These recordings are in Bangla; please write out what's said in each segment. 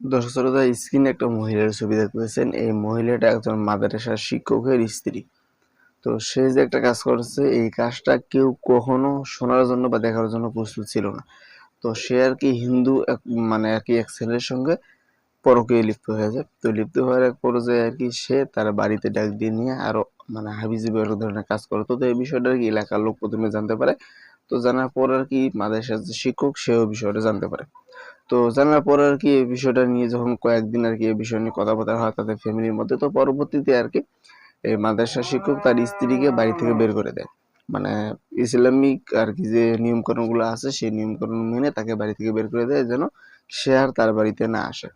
দর্শক শ্রোতা স্ক্রিনে একটা মহিলার ছবি দেখতেছেন। এই মহিলাটা একজন মাদ্রাসার শিক্ষকের স্ত্রী। তো সে যে একটা কাজ করছে, এই কাজটা কেউ কখনো শোনার জন্য বা দেখার জন্য প্রস্তুত ছিল না। তো সে আর কি হিন্দু এক মানে আর কি এক ছেলের সঙ্গে পরকীয়ায় লিপ্ত হয়ে যায়। তো লিপ্ত হওয়ার এক পর্যায়ে আর কি সে তার বাড়িতে ডাক দিয়ে নিয়ে আরও মানে হাবিজাবি ধরনের কাজ করে। তো এই বিষয়টা আর কি এলাকার লোক প্রথমে জানতে পারে। তো জানার পর আর কি মাদ্রাসার যে শিক্ষক, সেও বিষয়টা জানতে পারে। তো জানার পর আর কি এই বিষয়টা নিয়ে যখন কয়েকদিন আর কি এই বিষয় নিয়ে কথাবার্তা হয় তাদের ফ্যামিলির মধ্যে, তো পরবর্তীতে আর কি এই মাদ্রাসা শিক্ষক তার স্ত্রীকে বাড়ি থেকে বের করে দেয়। মানে ইসলামিক আর কি যে নিয়মকানুনগুলো আছে, সেই নিয়মকানুন মেনে তাকে বাড়ি থেকে বের করে দেয় যেন সে আর তার বাড়িতে না আসে।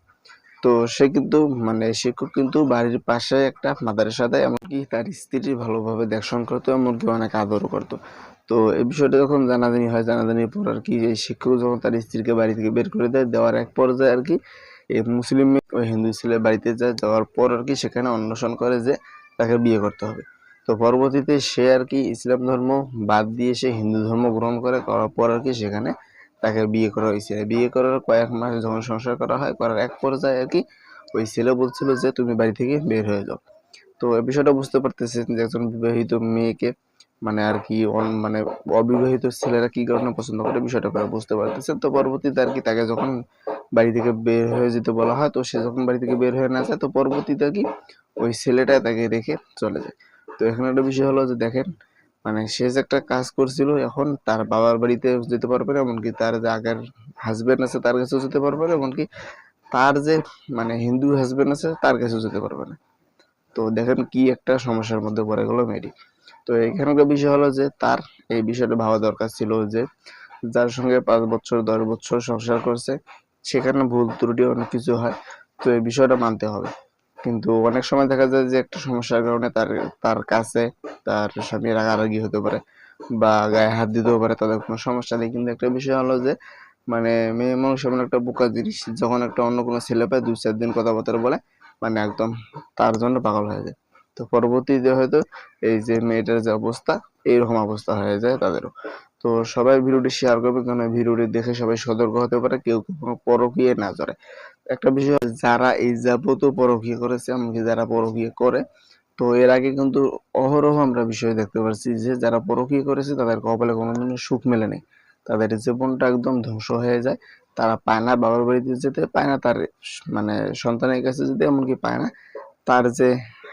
তো সে কিন্তু মানে শিক্ষক কিন্তু বাড়ির পাশে একটা মাদ্রাসা দেয়, এমনকি তার স্ত্রী ভালোভাবে দেখশন করতো, এমনকি অনেক আদরও করতো। তো এই বিষয়টা যখন জানাজানি হয়, জানাজানির পর আর কি এই শিক্ষক যখন তার স্ত্রীকে বাড়ি থেকে বের করে দেয়, দেওয়ার এক পর্যায়ে আর কি এই মুসলিম ওই হিন্দু ছেলের বাড়িতে যায় যাওয়ার পর আর কি সেখানে অন্বেষণ করে যে তাকে বিয়ে করতে হবে। তো পরবর্তীতে সে আর কি ইসলাম ধর্ম বাদ দিয়ে সে হিন্দু ধর্ম গ্রহণ করে, করার পর আর কি সেখানে তাকে বিয়ে করা হয়েছে। বিয়ে করার কয়েক মাস যখন সংসার করা হয়, করার এক পর্যায়ে আর কি ওই ছেলে বলছিল যে, তুমি বাড়ি থেকে বের হয়ে যাও। তো এই বিষয়টা বুঝতে পারতেছেন যে একজন বিবাহিত মেয়েকে মানে আর কি মানে অবিবাহিত ছেলেরা কি কারণে পছন্দ করে বিষয়টা বুঝতে পারতেছে তো পরবর্তীতে আর কি তাকে যখন বাড়ি থেকে বের হয়ে যেতে বলা হয়, তো সে যখন বাড়ি থেকে বের হয়ে না যায়, তো পরবর্তীতে কি ওই ছেলেটা তাকে রেখে চলে যায়। তো এখানে একটা বিষয় হলো যে দেখেন মানে সে যে একটা কাজ করছিল, এখন তার বাবার বাড়িতে যেতে পারবে না, এমনকি তার যে আগের হাজবেন্ড আছে তার কাছেও যেতে পারবে না, এমনকি তার যে মানে হিন্দু হাজবেন্ড আছে তার কাছেও যেতে পারবে না। তো দেখেন কি একটা সমস্যার মধ্যে পড়ে গেল মেয়েটি। তো এখানকার বিষয় হলো যে, তার এই বিষয়টা ভাবা দরকার ছিল যে, যার সঙ্গে পাঁচ বছর, দশ বছর সংসার করছে, সেখানে ভুল ত্রুটি অনেক কিছু হয়, তো এই বিষয়টা মানতে হবে। কিন্তু অনেক সময় দেখা যায় যে, একটা সমস্যার কারণে তার তার কাছে তার স্বামী রাগারাগি হতে পারে বা গায়ে হাত দিতেও পারে, তাদের কোনো সমস্যা নেই। কিন্তু একটা বিষয় হলো যে মানে মেয়ে মানুষ এমন একটা বোকা জিনিস, যখন একটা অন্য কোনো ছেলে পায় দু চার দিন কথাবার্তা বলে মানে একদম তার জন্য পাগল হয়ে যায়। তো পরবর্তীতে হয়তো এই যে মেয়েটার যে অবস্থা, এইরকম অবস্থা হয়ে যায় তাদেরও। তো সবাই ভিডিওটি শেয়ার করবে, কারণ ভিডিওটি দেখে সবাই সতর্ক হতে পারে, কেউ কখনো পরকীয়ে না জড়ে একটা বিষয় যারা এই যাবতীয় পরকীয় করেছে, এমনকি যারা পরকীয় করে, তো এর আগে কিন্তু অহরহ আমরা বিষয় দেখতে পাচ্ছি যে, যারা পরকীয় করেছে তাদের কপালে কোনোদিনও সুখ মেলে নেই। তাদের জীবনটা একদম ধ্বংস হয়ে যায়। তারা পায় না, বাবার বাড়িতে যেতে পায় না, তার মানে সন্তানের কাছে যেতে, এমনকি পায় না। তার যে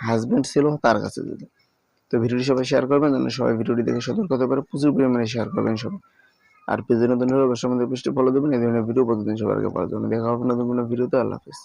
হাজবেন্ড ছিল, তার কাছে যেতে। তো ভিডিওটি সবাই শেয়ার করবেন, যেন সবাই ভিডিওটি দেখে সতর্ক হতে পারে, প্রচুর পরিমাণে শেয়ার করবেন সবাই। আর পেজে নতুন হলে সম্বন্ধে পৃষ্ঠে ফলো দেবেন, এই ধরনের ভিডিও প্রতিদিন সবার আগে পাওয়ার জন্য। দেখা হবে নতুন কোনো ভিডিওতে আল্লাহ হাফিজ।